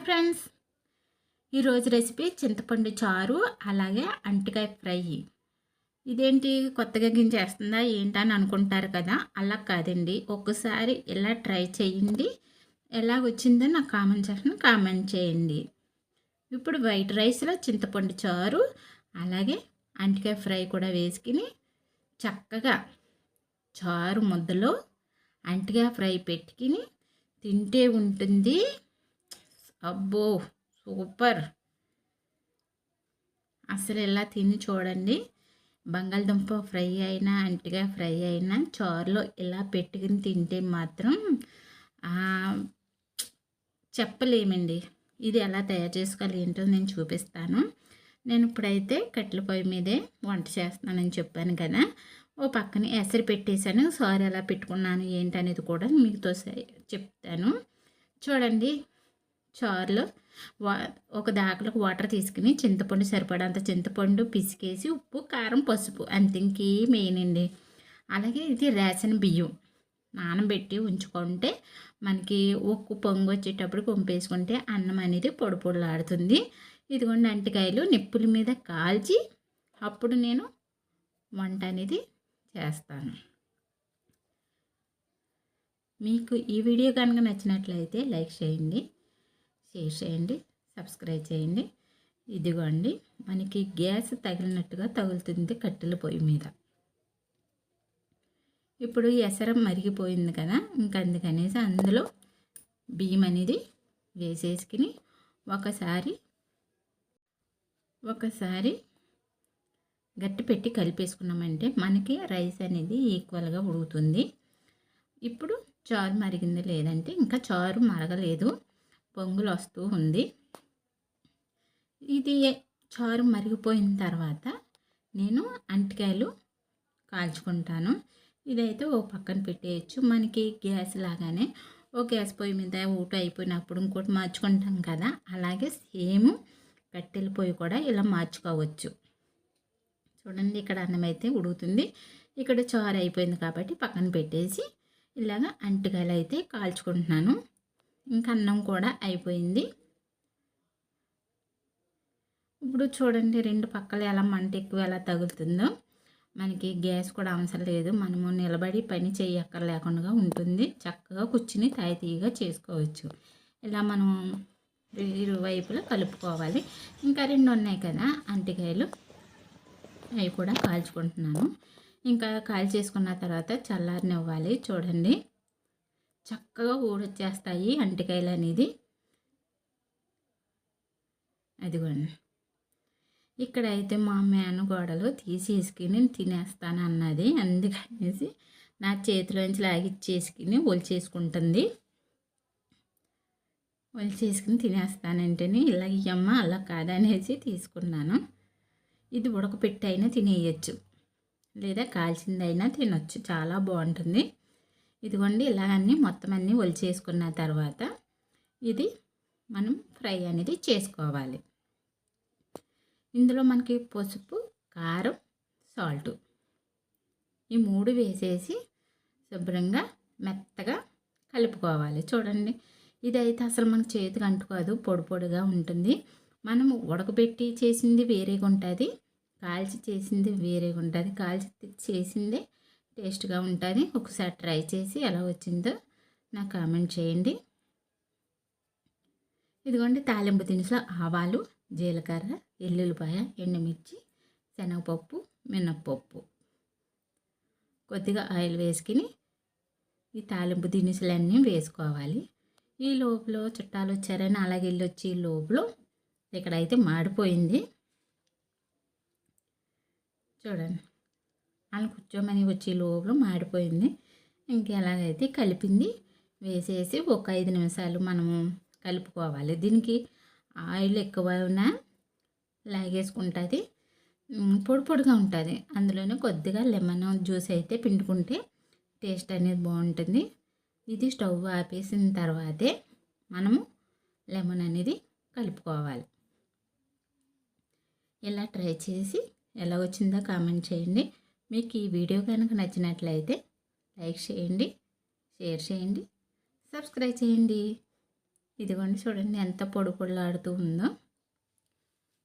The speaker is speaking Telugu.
హాయ్ ఫ్రెండ్స్ ఈరోజు రెసిపీ చింతపండు చారు అలాగే అంటికాయ ఫ్రై. ఇదేంటి? కొత్తగా గింజేస్తుందా? ఏంటని అనుకుంటారు కదా. అలా కాదండి. ఒక్కసారి ఇలా ట్రై చేయండి. ఎలా వచ్చిందో నాకు కామెంట్ సెక్షన్ కామెంట్ చేయండి. ఇప్పుడు వైట్ రైస్లో చింతపండు చారు అలాగే అంటికాయ ఫ్రై కూడా వేసుకుని చక్కగా చారు ముద్దలో అంటికాయ ఫ్రై పెట్టుకుని తింటే ఉంటుంది. అబ్బో సూపర్. అసలు ఇలా తిని చూడండి. బంగాళదుంప ఫ్రై అయినా అంటిగా ఫ్రై అయినా చారులో ఇలా పెట్టుకుని తింటే మాత్రం చెప్పలేమండి. ఇది ఎలా తయారు చేసుకోవాలి ఏంటో నేను చూపిస్తాను. నేను ఇప్పుడైతే కట్టెల పొయ్యి మీదే వంట చేస్తున్నానని చెప్పాను కదా. ఓ పక్కన ఎసరు పెట్టేశాను. సారీ ఎలా పెట్టుకున్నాను ఏంటనేది కూడా మీతో చెప్తాను. చూడండి. చారులో వా ఒక దాకలకు వాటర్ తీసుకుని చింతపండు సరిపడంత చింతపండు పిసికేసి ఉప్పు కారం పసుపు అంత మెయిన్ అండి అలాగే ఇది రేషన్ బియ్యం. నానబెట్టి ఉంచుకుంటే మనకి ఉక్కు పొంగు వచ్చేటప్పుడు పంపేసుకుంటే అన్నం అనేది పొడి పొడులాడుతుంది. ఇదిగోండి అంటికాయలు నిప్పుల మీద కాల్చి అప్పుడు నేను వంట అనేది చేస్తాను. మీకు ఈ వీడియో కనుక నచ్చినట్లయితే లైక్ చేయండి. షేర్ చేయండి సబ్స్క్రైబ్ చేయండి. ఇదిగోండి మనకి గ్యాస్ తగిలినట్టుగా తగులుతుంది కట్టెల పొయ్యి మీద. ఇప్పుడు ఎసరం మరిగిపోయింది కదా ఇంక అందుకనేసి అందులో బియ్యం అనేది వేసేసుకుని ఒకసారి ఒకసారి గట్టి పెట్టి కలిపేసుకున్నామంటే మనకి రైస్ అనేది ఈక్వల్గా ఉడుకుతుంది. ఇప్పుడు చారు మరిగింది లేదంటే ఇంకా చారు మరగలేదు. పొంగులు వస్తూ ఉంది. ఇది చారు మరిగిపోయిన తర్వాత నేను అంటికాయలు కాల్చుకుంటాను. ఇదైతే ఓ పక్కన పెట్టేయచ్చు. మనకి గ్యాస్ లాగానే ఓ గ్యాస్ పొయ్యి మీద ఊట అయిపోయినప్పుడు ఇంకోటి మార్చుకుంటాం కదా అలాగే సేమ్ కట్టెల పొయ్యి కూడా ఇలా మార్చుకోవచ్చు. చూడండి ఇక్కడ అన్నం అయితే ఉడుకుతుంది. ఇక్కడ చారు అయిపోయింది కాబట్టి పక్కన పెట్టేసి ఇలాగ అంటికాయలు అయితే కాల్చుకుంటున్నాను. ఇంకా అన్నం కూడా అయిపోయింది. ఇప్పుడు చూడండి రెండు పక్కల ఎలా మంట ఎక్కువ ఎలా తగులుతుందో. మనకి గ్యాస్ కూడా అవసరం లేదు. మనము నిలబడి పని చేయక్కర్ లేకుండా ఉంటుంది. చక్కగా కూర్చుని తాయితీగా చేసుకోవచ్చు. ఇలా మనం ఇరు వైపులా కలుపుకోవాలి. ఇంకా రెండు ఉన్నాయి కదా అంటికాయలు. అవి కూడా కాల్చుకుంటున్నాను. ఇంకా కాల్చేసుకున్న తర్వాత చల్లారనివ్వాలి. చూడండి. చక్కగా ఊడొచ్చేస్తాయి అంటికాయలు అనేది. అదిగోండి. ఇక్కడ అయితే మా మేనగోడలు తీసేసుకుని తినేస్తాను అన్నది అందుకనేసి నా చేతిలోంచి లాగిచ్చేసుకుని ఒలిచేసుకుంటుంది. ఒలిచేసుకుని తినేస్తానంటేనే ఇలా ఇయ్యమ్మ అలా కాదనేసి తీసుకున్నాను. ఇది ఉడకపెట్టి అయినా తినేయచ్చు. లేదా కాల్చిందైనా తినొచ్చు. చాలా బాగుంటుంది. ఇదిగోండి ఇలా అన్నీ మొత్తం అన్నీ ఒలిచేసుకున్న తర్వాత ఇది మనం ఫ్రై అనేది చేసుకోవాలి. ఇందులో మనకి పసుపు కారం సాల్ట్ ఈ మూడు వేసేసి శుభ్రంగా మెత్తగా కలుపుకోవాలి. చూడండి ఇదైతే అసలు మనకు చేతికి అంటుకోదు పొడి పొడిగా ఉంటుంది. మనము ఉడకబెట్టి చేసింది వేరేగా ఉంటుంది కాల్చి చేసింది వేరేగా ఉంటుంది కాల్చి చేసిందే టేస్ట్గా ఉంటుంది ఒకసారి ట్రై చేసి ఎలా వచ్చిందో నాకు కామెంట్ చేయండి. ఇదిగోండి తాలింపు దినుసులో ఆవాలు జీలకర్ర ఎల్లుల్లిపాయ ఎండుమిర్చి శనగపప్పు మినప్పప్పు. కొద్దిగా ఆయిల్ వేసుకుని ఈ తాలింపు దినుసులన్నీ వేసుకోవాలి. ఈ లోపల చుట్టాలు వచ్చారని అలాగే వెళ్ళి వచ్చి లోపల ఇక్కడైతే మాడిపోయింది. చూడండి. వాళ్ళు కూర్చోమని వచ్చే లోపల మాడిపోయింది. ఇంకెలాగైతే కలిపింది వేసేసి ఒక ఐదు నిమిషాలు మనము కలుపుకోవాలి. దీనికి ఆయిల్ ఎక్కువ ఉన్నా లాగేసుకుంటుంది. పొడి పొడిగా ఉంటుంది. అందులోనే కొద్దిగా లెమన్ జ్యూస్ అయితే పిండుకుంటే టేస్ట్ అనేది బాగుంటుంది. ఇది స్టవ్ ఆపేసిన తర్వాతే మనము లెమన్ అనేది కలుపుకోవాలి. ఇలా ట్రై చేసి ఎలా వచ్చిందో కామెంట్ చేయండి. మీకు ఈ వీడియో కనుక నచ్చినట్లయితే లైక్ చేయండి షేర్ చేయండి సబ్స్క్రైబ్ చేయండి. ఇదిగోండి చూడండి ఎంత పొడి పొడిలాడుతూ ఉందో.